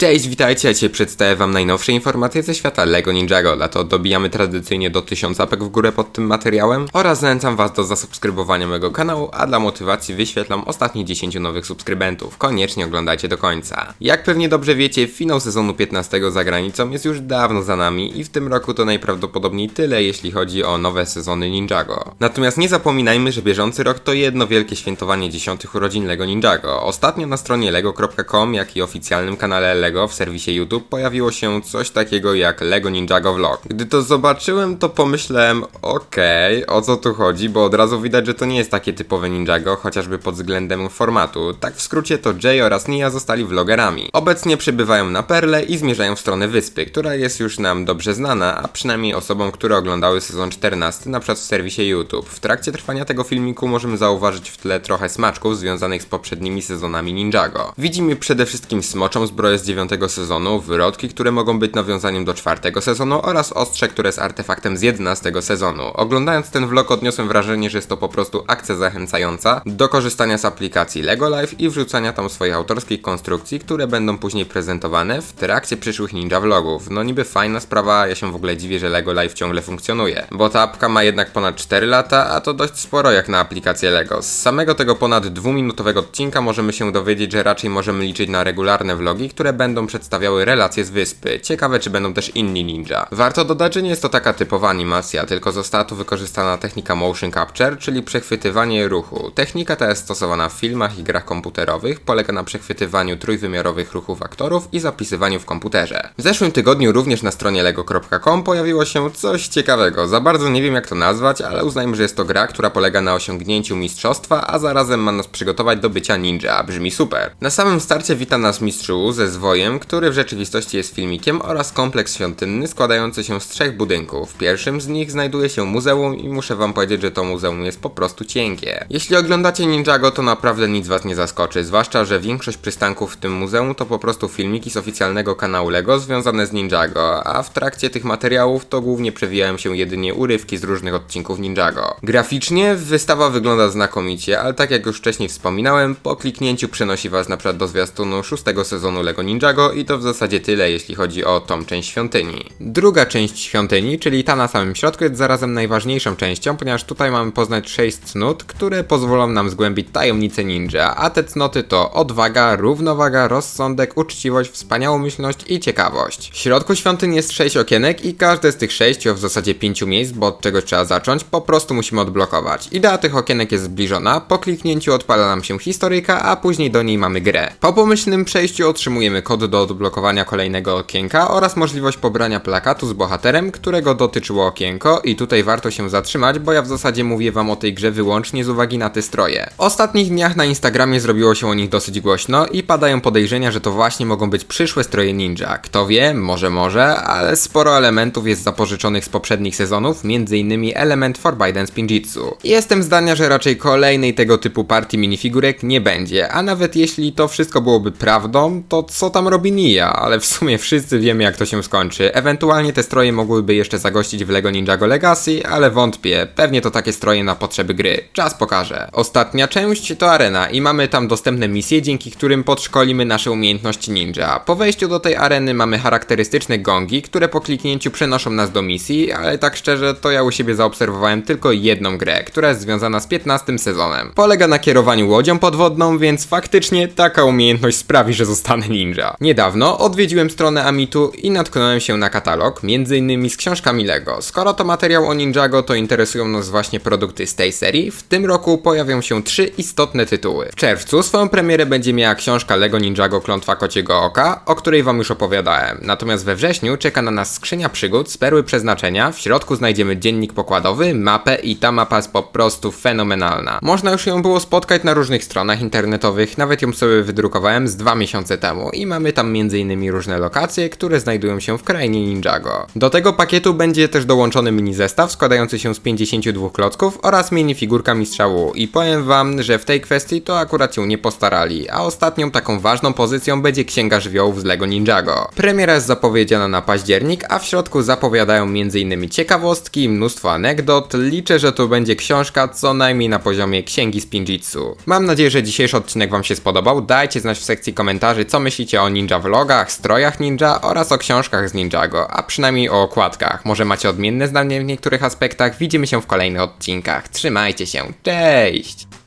Cześć, witajcie, ja dzisiaj przedstawię wam najnowsze informacje ze świata LEGO Ninjago, dlatego dobijamy tradycyjnie do 1000 apek w górę pod tym materiałem oraz zachęcam was do zasubskrybowania mojego kanału, a dla motywacji wyświetlam ostatnich 10 nowych subskrybentów. Koniecznie oglądajcie do końca. Jak pewnie dobrze wiecie, finał sezonu 15 za granicą jest już dawno za nami i w tym roku to najprawdopodobniej tyle, jeśli chodzi o nowe sezony Ninjago. Natomiast nie zapominajmy, że bieżący rok to jedno wielkie świętowanie dziesiątych urodzin LEGO Ninjago. Ostatnio na stronie lego.com, jak i oficjalnym kanale LEGO w serwisie YouTube pojawiło się coś takiego jak LEGO Ninjago Vlog. Gdy to zobaczyłem, to pomyślałem, okej, o co tu chodzi, bo od razu widać, że to nie jest takie typowe Ninjago, chociażby pod względem formatu. Tak w skrócie to Jay oraz Nia zostali vlogerami. Obecnie przybywają na Perle i zmierzają w stronę wyspy, która jest już nam dobrze znana, a przynajmniej osobom, które oglądały sezon 14 na przykład w serwisie YouTube. W trakcie trwania tego filmiku możemy zauważyć w tle trochę smaczków związanych z poprzednimi sezonami Ninjago. Widzimy przede wszystkim smoczą zbroję z 9 sezonu, wyrodki, które mogą być nawiązaniem do czwartego sezonu oraz ostrze, które jest artefaktem z 11 sezonu. Oglądając ten vlog odniosłem wrażenie, że jest to po prostu akcja zachęcająca do korzystania z aplikacji LEGO Live i wrzucania tam swoich autorskich konstrukcji, które będą później prezentowane w trakcie przyszłych ninja vlogów. No niby fajna sprawa, ja się w ogóle dziwię, że LEGO Live ciągle funkcjonuje, bo ta apka ma jednak ponad 4 lata, a to dość sporo jak na aplikację LEGO. Z samego tego ponad dwuminutowego odcinka możemy się dowiedzieć, że raczej możemy liczyć na regularne vlogi, które będą przedstawiały relacje z wyspy. Ciekawe, czy będą też inni ninja. Warto dodać, że nie jest to taka typowa animacja, tylko została tu wykorzystana technika motion capture, czyli przechwytywanie ruchu. Technika ta jest stosowana w filmach i grach komputerowych, polega na przechwytywaniu trójwymiarowych ruchów aktorów i zapisywaniu w komputerze. W zeszłym tygodniu również na stronie lego.com pojawiło się coś ciekawego. Za bardzo nie wiem jak to nazwać, ale uznajmy, że jest to gra, która polega na osiągnięciu mistrzostwa, a zarazem ma nas przygotować do bycia ninja. Brzmi super. Na samym starcie wita nas mistrzu ze zwojem, który w rzeczywistości jest filmikiem oraz kompleks świątynny składający się z trzech budynków. W pierwszym z nich znajduje się muzeum i muszę wam powiedzieć, że to muzeum jest po prostu cienkie. Jeśli oglądacie Ninjago, to naprawdę nic was nie zaskoczy, zwłaszcza, że większość przystanków w tym muzeum to po prostu filmiki z oficjalnego kanału LEGO związane z Ninjago, a w trakcie tych materiałów to głównie przewijają się jedynie urywki z różnych odcinków Ninjago. Graficznie wystawa wygląda znakomicie, ale tak jak już wcześniej wspominałem, po kliknięciu przenosi was na przykład do zwiastunu szóstego sezonu LEGO Ninjago i to w zasadzie tyle, jeśli chodzi o tą część świątyni. Druga część świątyni, czyli ta na samym środku, jest zarazem najważniejszą częścią, ponieważ tutaj mamy poznać 6 cnót, które pozwolą nam zgłębić tajemnice ninja, a te cnoty to odwaga, równowaga, rozsądek, uczciwość, wspaniałomyślność i ciekawość. W środku świątyni jest 6 okienek i każde z tych 6, a w zasadzie 5 miejsc, bo od czego trzeba zacząć, po prostu musimy odblokować. Idea tych okienek jest zbliżona, po kliknięciu odpala nam się historyjka, a później do niej mamy grę. Po pomyślnym przejściu otrzymujemy kod do odblokowania kolejnego okienka oraz możliwość pobrania plakatu z bohaterem, którego dotyczyło okienko i tutaj warto się zatrzymać, bo ja w zasadzie mówię wam o tej grze wyłącznie z uwagi na te stroje. W ostatnich dniach na Instagramie zrobiło się o nich dosyć głośno i padają podejrzenia, że to właśnie mogą być przyszłe stroje ninja. Kto wie, może może, ale sporo elementów jest zapożyczonych z poprzednich sezonów, m.in. element Forbidden Spinjitzu. Jestem zdania, że raczej kolejnej tego typu partii minifigurek nie będzie, a nawet jeśli to wszystko byłoby prawdą, to co tam robi Nia? Ale w sumie wszyscy wiemy jak to się skończy. Ewentualnie te stroje mogłyby jeszcze zagościć w LEGO Ninjago Legacy, ale wątpię. Pewnie to takie stroje na potrzeby gry. Czas pokaże. Ostatnia część to arena i mamy tam dostępne misje, dzięki którym podszkolimy nasze umiejętności ninja. Po wejściu do tej areny mamy charakterystyczne gongi, które po kliknięciu przenoszą nas do misji, ale tak szczerze to ja u siebie zaobserwowałem tylko jedną grę, która jest związana z 15 sezonem. Polega na kierowaniu łodzią podwodną, więc faktycznie taka umiejętność sprawi, że zostanę ninja. Niedawno odwiedziłem stronę Amitu i natknąłem się na katalog, m.in. z książkami LEGO. Skoro to materiał o Ninjago, to interesują nas właśnie produkty z tej serii. W tym roku pojawią się trzy istotne tytuły. W czerwcu swoją premierę będzie miała książka LEGO Ninjago Klątwa Kociego Oka, o której wam już opowiadałem. Natomiast we wrześniu czeka na nas skrzynia przygód z perły przeznaczenia. W środku znajdziemy dziennik pokładowy, mapę i ta mapa jest po prostu fenomenalna. Można już ją było spotkać na różnych stronach internetowych, nawet ją sobie wydrukowałem z dwa miesiące temu i mamy tam m.in. różne lokacje, które znajdują się w krainie Ninjago. Do tego pakietu będzie też dołączony mini zestaw składający się z 52 klocków oraz minifigurka mistrza Wu i powiem wam, że w tej kwestii to akurat się nie postarali, a ostatnią taką ważną pozycją będzie księga żywiołów z LEGO Ninjago. Premiera jest zapowiedziana na październik, a w środku zapowiadają m.in. ciekawostki, mnóstwo anegdot, liczę, że to będzie książka co najmniej na poziomie księgi Spinjitzu. Mam nadzieję, że dzisiejszy odcinek wam się spodobał, dajcie znać w sekcji komentarzy co myślicie o ninja vlogach, strojach ninja oraz o książkach z Ninjago, a przynajmniej o okładkach. Może macie odmienne zdanie w niektórych aspektach, widzimy się w kolejnych odcinkach. Trzymajcie się, cześć!